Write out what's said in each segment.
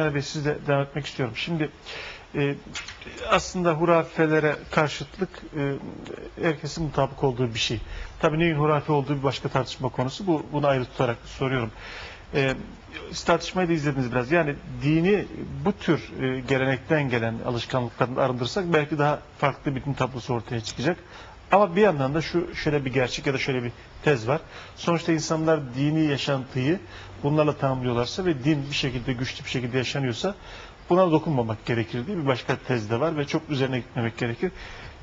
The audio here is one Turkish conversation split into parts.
Bey sizle devam etmek istiyorum. Şimdi e, aslında hurafelere karşıtlık e, herkesin mutabık olduğu bir şey. Tabii neyin hurafe olduğu bir başka tartışma konusu. Bu bunu ayrı tutarak soruyorum. E, siz tartışmayı da izlediniz biraz. Yani dini bu tür e, gelenekten gelen alışkanlıklardan arındırsak belki daha farklı bir din tablosu ortaya çıkacak. Ama bir yandan da şu şöyle bir gerçek ya da şöyle bir tez var. Sonuçta insanlar dini yaşantıyı bunlarla tanımlıyorlarsa ve din bir şekilde güçlü bir şekilde yaşanıyorsa buna dokunmamak gerekir diye bir başka tez de var ve çok üzerine gitmemek gerekir.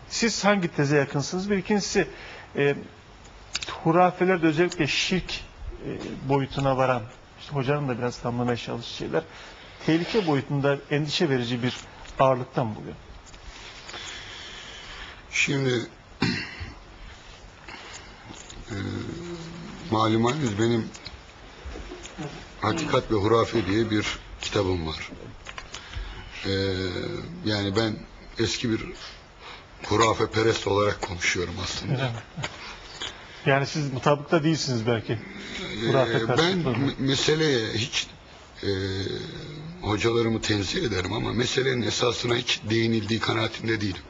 Siz hangi teze yakınsınız? Bir ikincisi e, hurafelerde özellikle şirk e, boyutuna varan işte hocanın da biraz tanımlamaya çalıştığı şeyler tehlike boyutunda endişe verici bir ağırlıktan buluyor. Şimdi malumunuz benim Hakikat ve Hurafe diye bir kitabım var. E, yani ben eski bir hurafe perest olarak konuşuyorum aslında. Yani siz mutabıkta değilsiniz belki. Hurafe E, ben meseleye hiç e, hocalarımı tenzih ederim ama meselenin esasına hiç değinildiği kanaatinde değilim.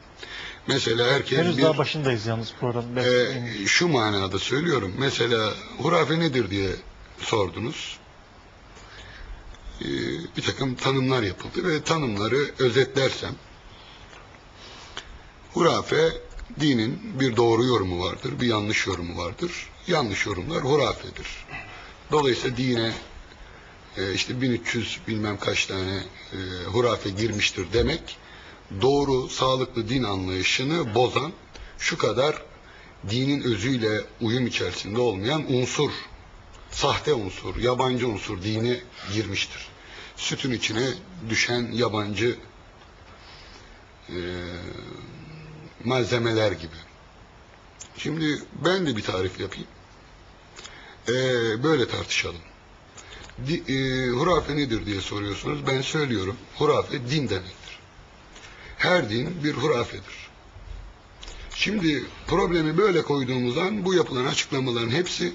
Mesela herkes Henüz bir... daha başındayız yalnız programın. Ee, şu manada söylüyorum. Mesela hurafe nedir diye sordunuz. Ee, bir takım tanımlar yapıldı ve tanımları özetlersem hurafe dinin bir doğru yorumu vardır, bir yanlış yorumu vardır. Yanlış yorumlar hurafedir. Dolayısıyla dine e, işte 1300 bilmem kaç tane e, hurafe girmiştir demek doğru, sağlıklı din anlayışını bozan şu kadar dinin özüyle uyum içerisinde olmayan unsur, sahte unsur, yabancı unsur dine girmiştir. Sütün içine düşen yabancı e, malzemeler gibi. Şimdi ben de bir tarif yapayım. E, böyle tartışalım. Di, e, hurafe nedir diye soruyorsunuz. Ben söylüyorum. Hurafe din demektir. Her din bir hurafedir. Şimdi problemi böyle koyduğumuzdan bu yapılan açıklamaların hepsi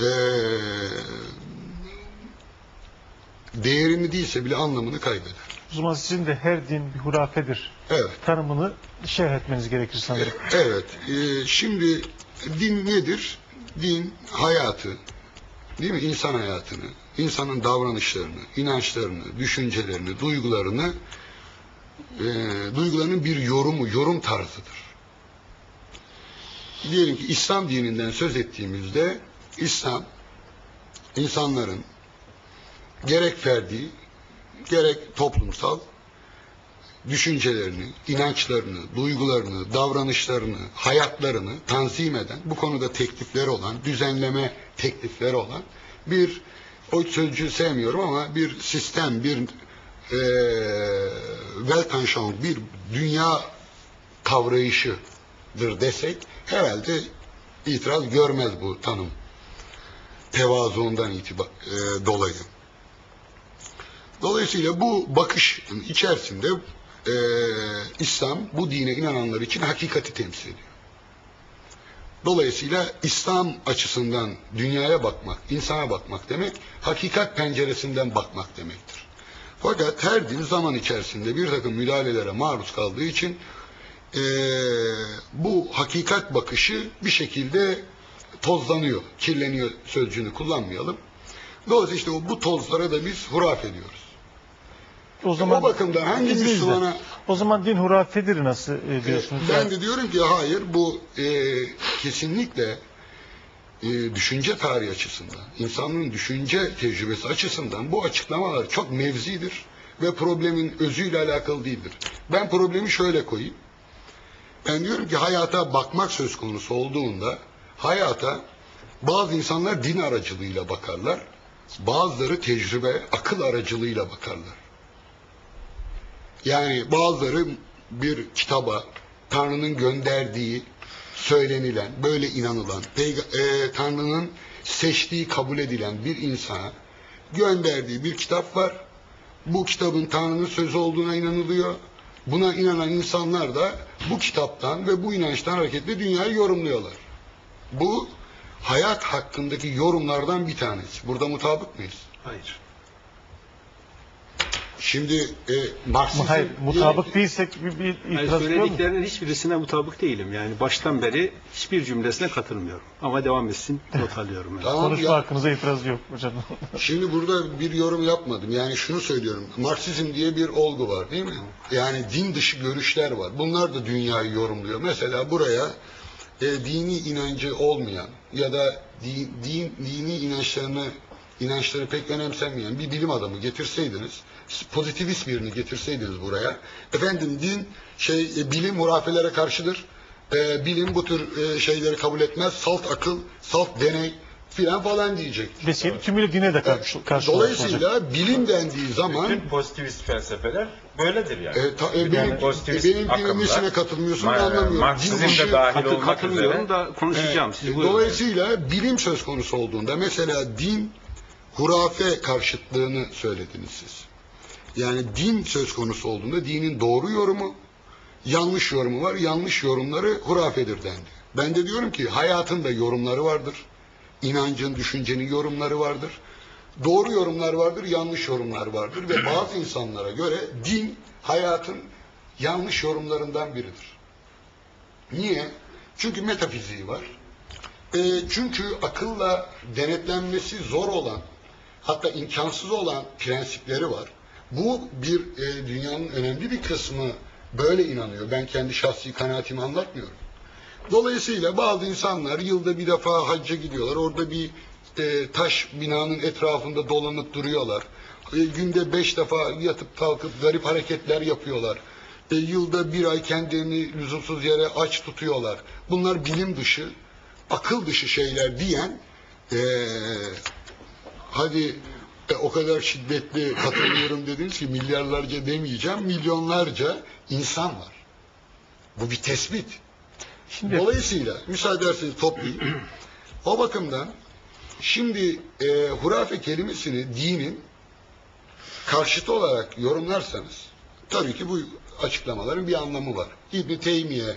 eee, değerini değilse bile anlamını kaybeder. o zaman sizin de her din bir hurafedir Evet. tanımını şerh etmeniz gerekir sanırım. Evet. eee, şimdi din nedir? Din hayatı, değil mi? İnsan hayatını, insanın davranışlarını, inançlarını, düşüncelerini, duygularını eee, duygularının bir yorumu, yorum tarzıdır. Diyelim ki İslam dininden söz ettiğimizde İslam insanların gerek ferdi, gerek toplumsal düşüncelerini, inançlarını, duygularını, davranışlarını, hayatlarını tanzim eden, bu konuda teklifleri olan, düzenleme teklifleri olan bir, o sözcüğü sevmiyorum ama bir sistem, bir eee Weltanschauung, bir dünya kavrayışıdır desek herhalde itiraz görmez bu tanım. Tevazuundan itibar, eee, dolayı. Dolayısıyla bu bakış içerisinde eee, İslam bu dine inananlar için hakikati temsil ediyor. Dolayısıyla İslam açısından dünyaya bakmak, insana bakmak demek, hakikat penceresinden bakmak demektir. Fakat her din zaman içerisinde bir takım müdahalelere maruz kaldığı için eee, bu hakikat bakışı bir şekilde tozlanıyor, kirleniyor sözcüğünü kullanmayalım. Dolayısıyla işte o, bu tozlara da biz hurafe diyoruz. O zaman o bakımdan hangi. Müslümana O zaman din hurafedir nasıl e, diyorsunuz? ben Yani- de diyorum ki hayır bu e, kesinlikle e, düşünce tarihi açısından, insanlığın düşünce tecrübesi açısından bu açıklamalar çok mevzidir ve problemin özüyle alakalı değildir. Ben problemi şöyle koyayım. Ben diyorum ki hayata bakmak söz konusu olduğunda hayata bazı insanlar din aracılığıyla bakarlar. Bazıları tecrübe, akıl aracılığıyla bakarlar. Yani bazıları bir kitaba Tanrı'nın gönderdiği söylenilen, böyle inanılan, e, Tanrı'nın seçtiği, kabul edilen bir insana gönderdiği bir kitap var. Bu kitabın Tanrı'nın sözü olduğuna inanılıyor. Buna inanan insanlar da bu kitaptan ve bu inançtan hareketle dünyayı yorumluyorlar. Bu hayat hakkındaki yorumlardan bir tanesi. Burada mutabık mıyız? Hayır. Şimdi e, Marksizm Hayır, diye- mutabık değilsek bir, bir Yani itiraz yok mu? söylediklerinin hiçbirisine mutabık değilim. Yani baştan beri hiçbir cümlesine katılmıyorum. Ama devam etsin, not alıyorum. Yani. Tamam Konuşma ya. hakkınıza itiraz yok hocam. Şimdi burada bir yorum yapmadım. Yani şunu söylüyorum. Marksizm diye bir olgu var değil mi? Yani din dışı görüşler var. Bunlar da dünyayı yorumluyor. Mesela buraya e, dini inancı olmayan ya da din, din, dini inançlarını inançları pek önemsenmeyen bir bilim adamı getirseydiniz, pozitivist birini getirseydiniz buraya, efendim din şey e, bilim hurafelere karşıdır. E, bilim bu tür e, şeyleri kabul etmez. Salt akıl, salt deney filan falan diyecek. Deseydi tümüyle dine de karşı, karşı olacak. Dolayısıyla bilim dendiği zaman Bütün pozitivist felsefeler böyledir yani. e, ta, e, Yani benim, e, pozitivist benim akımlar, katılmıyorsun Ma- anlamıyorum. Din Marksizm de dahil olmak üzere. da konuşacağım. Siz E, buyurun. Dolayısıyla bilim söz konusu olduğunda mesela din hurafe karşıtlığını söylediniz siz. Yani din söz konusu olduğunda dinin doğru yorumu, yanlış yorumu var. Yanlış yorumları hurafedir dendi. Ben de diyorum ki hayatın da yorumları vardır. İnancın, düşüncenin yorumları vardır. Doğru yorumlar vardır, yanlış yorumlar vardır ve bazı insanlara göre din hayatın yanlış yorumlarından biridir. Niye? Çünkü metafiziği var. E, çünkü akılla denetlenmesi zor olan, hatta imkansız olan prensipleri var. Bu bir e, dünyanın önemli bir kısmı böyle inanıyor. Ben kendi şahsi kanaatimi anlatmıyorum. Dolayısıyla bazı insanlar yılda bir defa hacca gidiyorlar. Orada bir e, taş binanın etrafında dolanıp duruyorlar. E, günde beş defa yatıp kalkıp garip hareketler yapıyorlar. E, yılda bir ay kendilerini lüzumsuz yere aç tutuyorlar. Bunlar bilim dışı, akıl dışı şeyler diyen e, hadi e, o kadar şiddetli katılıyorum dediniz ki milyarlarca demeyeceğim, milyonlarca insan var. Bu bir tespit. Şimdi Dolayısıyla müsaade ederseniz toplayayım. O bakımdan şimdi e, hurafe kelimesini dinin karşıtı olarak yorumlarsanız tabii ki bu açıklamaların bir anlamı var. İbn Teymiye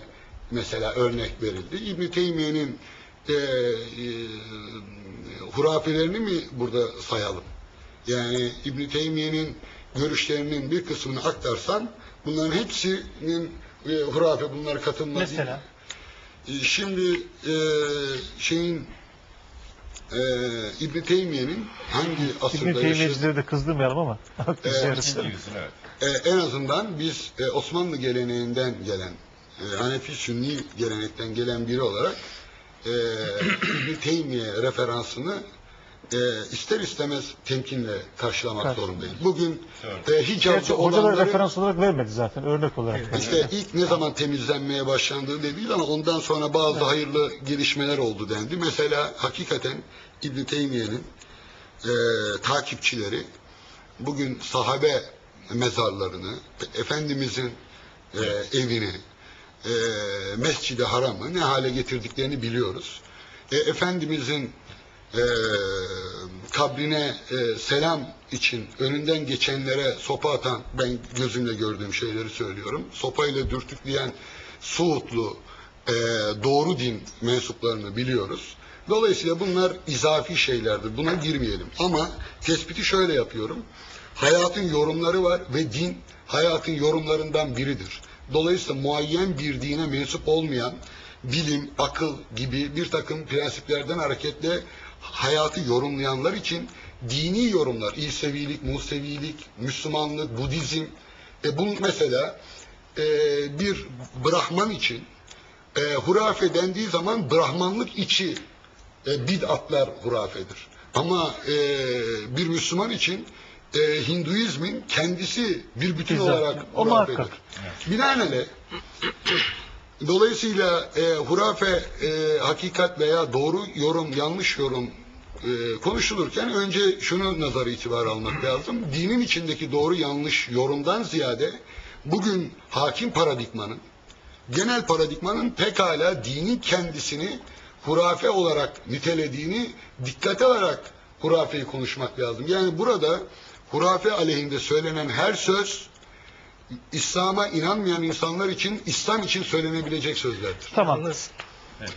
mesela örnek verildi. İbn Teymiye'nin e, e, hurafelerini mi burada sayalım? Yani İbn Teymiye'nin görüşlerinin bir kısmını aktarsan bunların hepsinin e, hurafe bunlar katılmaz. mesela E, Şimdi e, şeyin e, İbn Teymiye'nin hangi İbn asırda yaşadığı Teymiyecileri de kızdırmayalım ama evet. e, en azından biz e, Osmanlı geleneğinden gelen e, Hanefi Sünni gelenekten gelen biri olarak e, İbn Teymiye referansını e, ister istemez temkinle karşılamak Karşı- zorundayız. Bugün e, Hicaz'da Gerçi hocalar olanları referans olarak vermedi zaten örnek olarak. verdi. işte ilk ne zaman temizlenmeye başlandığı değil ama ondan sonra bazı hayırlı gelişmeler oldu dendi. Mesela hakikaten İbn Teymiye'nin e, takipçileri bugün sahabe mezarlarını, Efendimizin e, evini, e, Mescid-i Haram'ı ne hale getirdiklerini biliyoruz. E, Efendimizin e, kabrine e, selam için önünden geçenlere sopa atan, ben gözümle gördüğüm şeyleri söylüyorum. Sopayla dürtükleyen Suudlu e, doğru din mensuplarını biliyoruz. Dolayısıyla bunlar izafi şeylerdir. Buna girmeyelim. Ama tespiti şöyle yapıyorum. Hayatın yorumları var ve din hayatın yorumlarından biridir. Dolayısıyla muayyen bir dine mensup olmayan bilim, akıl gibi bir takım prensiplerden hareketle hayatı yorumlayanlar için dini yorumlar, İsevilik, Musevilik, Müslümanlık, Budizm, e bu mesela e, bir Brahman için e, hurafe dendiği zaman Brahmanlık içi e, bid'atlar hurafedir. Ama e, bir Müslüman için e, Hinduizmin kendisi bir bütün Bizzat. olarak O hurafedir. muhakkak. Binaenaleyh Dolayısıyla e, hurafe, e, hakikat veya doğru yorum, yanlış yorum e, konuşulurken önce şunu nazar itibar almak lazım. Dinin içindeki doğru yanlış yorumdan ziyade bugün hakim paradigmanın, genel paradigmanın pekala dinin kendisini hurafe olarak nitelediğini dikkate alarak hurafeyi konuşmak lazım. Yani burada hurafe aleyhinde söylenen her söz İslam'a inanmayan insanlar için İslam için söylenebilecek sözlerdir. Tamam. Yalnız- Evet.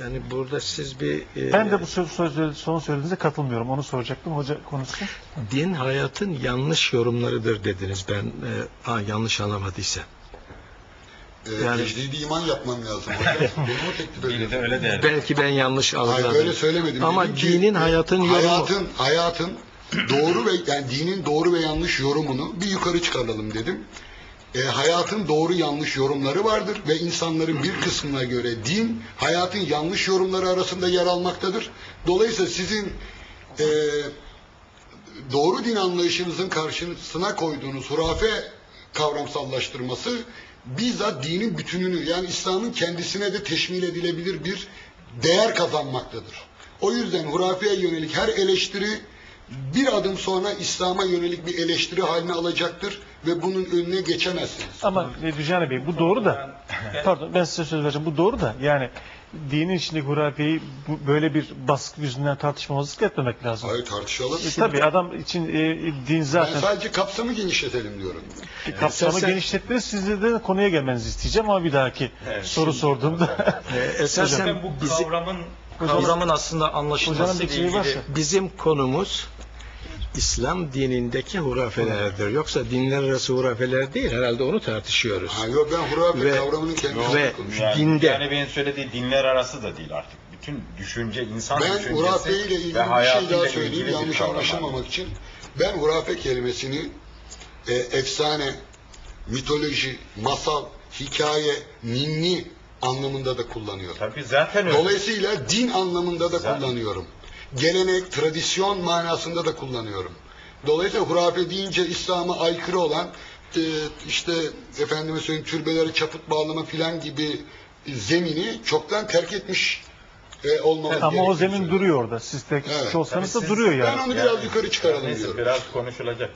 Yani burada siz bir e, Ben de bu söz, söz, son söylediğinize katılmıyorum. Onu soracaktım. Hoca konuşsun. din hayatın yanlış yorumlarıdır dediniz. Ben e, ha, yanlış anlamadıysam. Ee, Yani- tecdidi iman yapmam lazım. Benim o teklif ediyorum. de öyle der. Belki ben yanlış Hayır algıladım. öyle söylemedim. Ama Dedim ki, dinin hayatın yorumu. Hayatın, hayatın doğru ve yani dinin doğru ve yanlış yorumunu bir yukarı çıkaralım dedim. E, hayatın doğru yanlış yorumları vardır ve insanların bir kısmına göre din hayatın yanlış yorumları arasında yer almaktadır. Dolayısıyla sizin e, doğru din anlayışınızın karşısına koyduğunuz hurafe kavramsallaştırması bizzat dinin bütününü yani İslam'ın kendisine de teşmil edilebilir bir değer kazanmaktadır. O yüzden hurafeye yönelik her eleştiri bir adım sonra İslam'a yönelik bir eleştiri haline alacaktır ve bunun önüne geçemezsiniz. Ama e, Düjane Bey bu doğru da pardon ben size söz vereceğim. Bu doğru da yani dinin içindeki hurafeyi bu- böyle bir baskı yüzünden tartışmamızlık etmemek lazım. Hayır tartışalım. E, tabii adam için e, din Ben zaten sadece kapsamı genişletelim diyorum. kapsamı Esasen- genişlettiniz. Sizde de konuya gelmenizi isteyeceğim ama bir dahaki Evet, soru şimdi- sorduğumda E, esasen bu kavramın kavramın aslında anlaşılması bir ile ilgili bizim konumuz İslam dinindeki hurafelerdir. Yoksa dinler arası hurafeler değil. Herhalde onu tartışıyoruz. Ha, yok ben hurafe Ve- kavramının kendisini ve- yani, dinde. yani benim söylediği dinler arası da değil artık. Bütün düşünce, insan Ben düşüncesi hurafe ile ilgili ve bir şey daha ilgili söyleyeyim yanlış anlaşılmamak için. Ben hurafe kelimesini e, efsane, mitoloji, masal, hikaye, ninni anlamında da kullanıyorum. Tabii zaten öyle. Dolayısıyla din anlamında da Zaten- kullanıyorum. Gelenek, tradisyon manasında da kullanıyorum. Dolayısıyla hurafe deyince İslam'a aykırı olan e, işte efendime söyleyeyim türbeleri çaput bağlama filan gibi zemini çoktan terk etmiş e, olmamız ama o zemin duruyor orada. Siz tek Evet. olsanız da duruyor Ben yani. onu biraz yukarı çıkaralım Neyse diyorum. biraz konuşulacak.